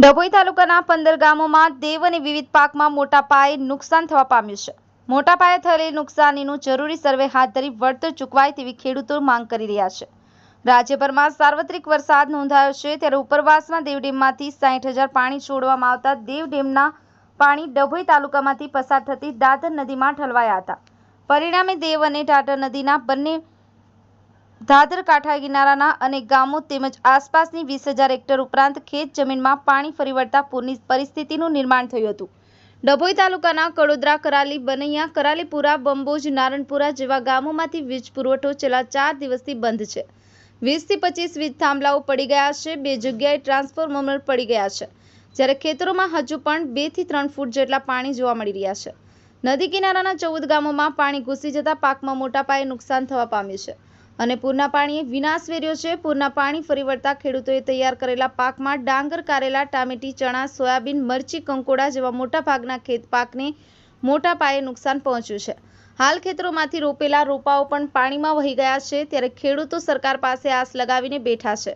ડભોઈ તાલુકાના પંદર ગામોમાં દેવ અને વિવિધ પાકમાં મોટા પાયે નુકસાન થવા પામ્યું છે. મોટા પાયે થયેલી નુકસાનીનું જરૂરી સર્વે હાથ ધરી વળતર ચૂકવાય તેવી ખેડૂતો માંગ કરી રહ્યા છે. રાજ્યભરમાં સાર્વત્રિક વરસાદ નોંધાયો છે ત્યારે ઉપરવાસના દેવ ડેમમાંથી સાઠ હજાર પાણી છોડવામાં આવતા દેવ ડેમના પાણી ડભોઈ તાલુકામાંથી પસાર થતી દાદર નદીમાં ઠલવાયા હતા. પરિણામે દેવ અને ટાટર નદીના બંને દાદર કાંઠા કિનારાના અનેક ગામો તેમજ આસપાસની વીસ હજાર હેક્ટર ઉપરાંત ખેત જમીનમાં પાણી ફરી વળતા પૂરની પરિસ્થિતિનું નિર્માણ થયું હતું. ડભોઈ તાલુકાના કડોદરા, કરાલી, બનૈયા, કરાલીપુરા, બંબોજ, નારણપુરા જેવા ગામોમાંથી વીજ પુરવઠો છેલ્લા ચાર દિવસથી બંધ છે. વીસથી પચીસ વીજ થાંભલાઓ પડી ગયા છે, બે જગ્યાએ ટ્રાન્સફોર્મર પડી ગયા છે. જ્યારે ખેતરોમાં હજુ પણ બેથી ત્રણ ફૂટ જેટલા પાણી જોવા મળી રહ્યા છે. નદી કિનારાના ચૌદ ગામોમાં પાણી ઘૂસી જતા પાકમાં મોટા પાયે નુકસાન થવા પામ્યું છે. અને પૂરના પાણીએ વિનાશ વેર્યો છે. પૂરના પાણી ફરી વળતા ખેડૂતોએ તૈયાર કરેલા પાકમાં ડાંગર, કારેલા, ટામેટી, ચણા, સોયાબીન, મરચી, કંકોડા જેવા મોટા ભાગના ખેત પાકને મોટા પાયે નુકસાન પહોંચ્યું છે. હાલ ખેતરોમાંથી રોપેલા રોપાઓ પણ પાણીમાં વહી ગયા છે. ત્યારે ખેડૂતો સરકાર પાસે આસ લગાવીને બેઠા છે.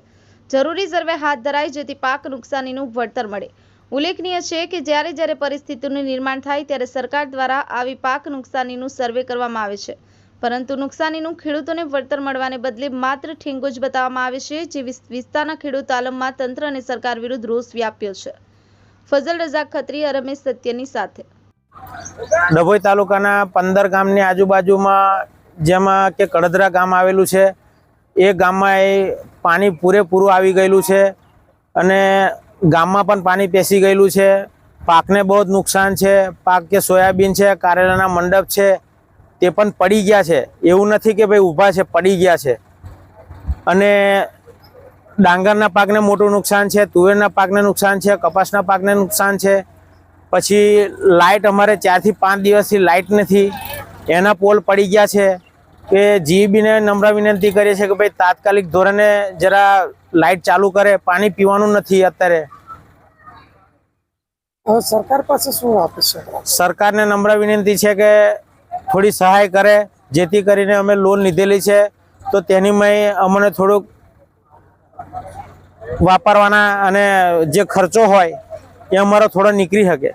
જરૂરી સર્વે હાથ ધરાય જેથી પાક નુકસાનીનું વળતર મળે. ઉલ્લેખનીય છે કે જ્યારે જ્યારે પરિસ્થિતિનું નિર્માણ થાય ત્યારે સરકાર દ્વારા આવી પાક નુકસાનીનું સર્વે કરવામાં આવે છે. પરંતુ નુકસાનીનું ખેડૂતોને વળતર મળવાને બદલે માત્ર ઠેંગો જ બતાવવામાં આવે છે, જે વિસ્તારના ખેડૂત આલમમાં તંત્ર અને સરકાર વિરુદ્ધ રોષ વ્યાપ્યો છે. ફઝલ રઝાક, ખત્રી રમેશ સત્યની સાથે. ડભોઈ તાલુકાના પંદર ગામની આજુબાજુમાં જેમાં કે કડદરા ગામ આવેલું છે, એ ગામમાં એ પાણી પૂરેપૂરું આવી ગયેલું છે અને ગામમાં પણ પાણી પેસી ગયેલું છે. પાકને બહુ જ નુકસાન છે. પાક કે સોયાબીન છે, કારેલાના મંડપ છે તે પણ પડી ગયા છે. એવું નથી કે ભાઈ ઊભા છે પડી ગયા છે. અને ડાંગરના પાકને મોટું નુકસાન છે તુવેરના પાકને નુકસાન છે કપાસના પાકને નુકસાન છે. પછી લાઇટ અમારે ચારથી પાંચ દિવસથી લાઇટ નથી. એના પોલ પડી ગયા છે કે જીબીને નમ્ર વિનંતી કરીએ છીએ કે ભાઈ તાત્કાલિક ધોરણે જરા લાઇટ ચાલુ કરે પાણી પીવાનું નથી અત્યારે. સરકાર પાસે શું આપે છે? સરકારને નમ્ર વિનંતી છે કે થોડી સહાય કરે, જેથી કરીને અમે લોન લીધેલી છે. તો તેની અમને થોડુંક વાપરવાના અને જે ખર્ચો હોય, એ અમારો થોડો નીકળી શકે.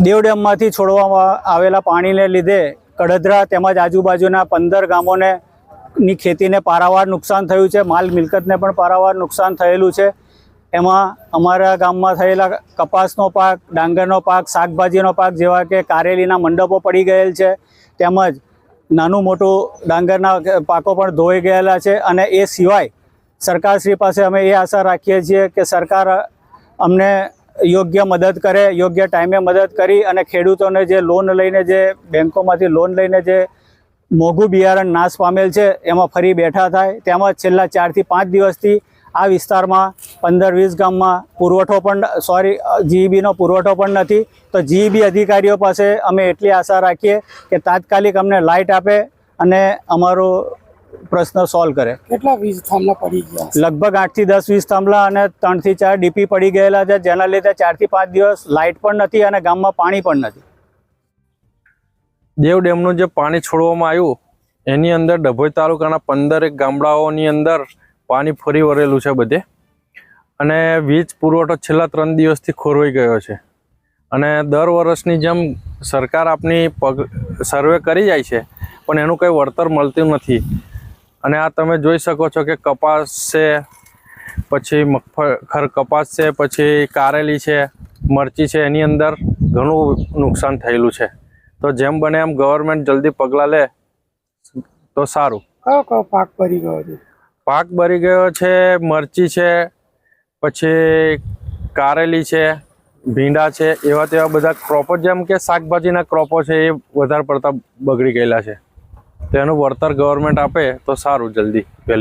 દેવ ડેમમાંથી છોડવામાં આવેલા પાણીને લીધે કડધરા તેમજ આજુબાજુના પંદર ગામોને ની ખેતીને પારાવાર નુકસાન થયું છે. માલ મિલકતને પણ પારાવાર નુકસાન થયેલું છે. એમાં અમારા ગામમાં થયેલા કપાસનો પાક, ડાંગરનો પાક, શાકભાજીનો પાક જેવા કે કારેલીના મંડપો પડી ગયેલ છે. તેમજ નાનું મોટું ડાંગરના પાકો પણ ધોઈ ગયેલા છે અને એ સિવાય સરકારશ્રી પાસે અમે એ આશા રાખીએ છીએ કે સરકાર અમને યોગ્ય મદદ કરે, યોગ્ય ટાઈમે મદદ કરી અને ખેડૂતોને જે લોન લઈને જે બેંકોમાંથી લોન લઈને જે મોંઘું બિયારણ નાશ પામેલ છે, એમાં ફરી બેઠા થાય. તેમજ છેલ્લા ચારથી પાંચ દિવસથી આ વિસ્તારમાં પંદર વીસ ગામમાં પુરવઠો પણ સોરી જીઈબીનો પુરવઠો પણ નથી. તો જીઈબી અધિકારીઓ પાસે અમે એટલી આશા રાખીએ કે તાત્કાલિક અમને લાઇટ આપે અને અમારો પ્રશ્ન સોલ્વ કરે. કેટલા વીજ થાંભલા પડી ગયા? લગભગ આઠથી દસ વીસ થાંભલા અને ત્રણથી ચાર ડીપી પડી ગયેલા છે જેના લીધે ચારથી પાંચ દિવસ લાઇટ પણ નથી અને ગામમાં પાણી પણ નથી. દેવ ડેમનું જે પાણી છોડવામાં આવ્યું એની અંદર ડભોઈ તાલુકાના પંદરેક ગામડાઓની અંદર પાણી ફરી વળેલું છે બધે. અને વીજ પુરવઠો છેલ્લા ત્રણ દિવસથી ખોરવાઈ ગયો છે. અને દર વર્ષની જેમ સરકાર આપની પગ, સર્વે કરી જાય છે, પણ એનું કંઈ વળતર મળતું નથી. અને આ તમે જોઈ શકો છો કે કપાસ છે, પછી મગફળ કપાસ છે, પછી કારેલી છે, મરચી છે, એની અંદર ઘણું નુકસાન થયેલું છે. તો જેમ બને એમ ગવર્મેન્ટ જલ્દી પગલાં લે. તો સારું. કયો કયો પાક પડી ગયો છે? પાક બરી ગયો છે, મરચી છે, પછી કારેલી છે, ભીંડા છે, એવા તેવા બધા ક્રોપો જેમ કે શાકભાજીના ક્રોપો છે એ વધારે પડતા બગડી ગયેલા છે. તેનું વળતર ગવર્મેન્ટ આપે તો સારું જલ્દી વહેલી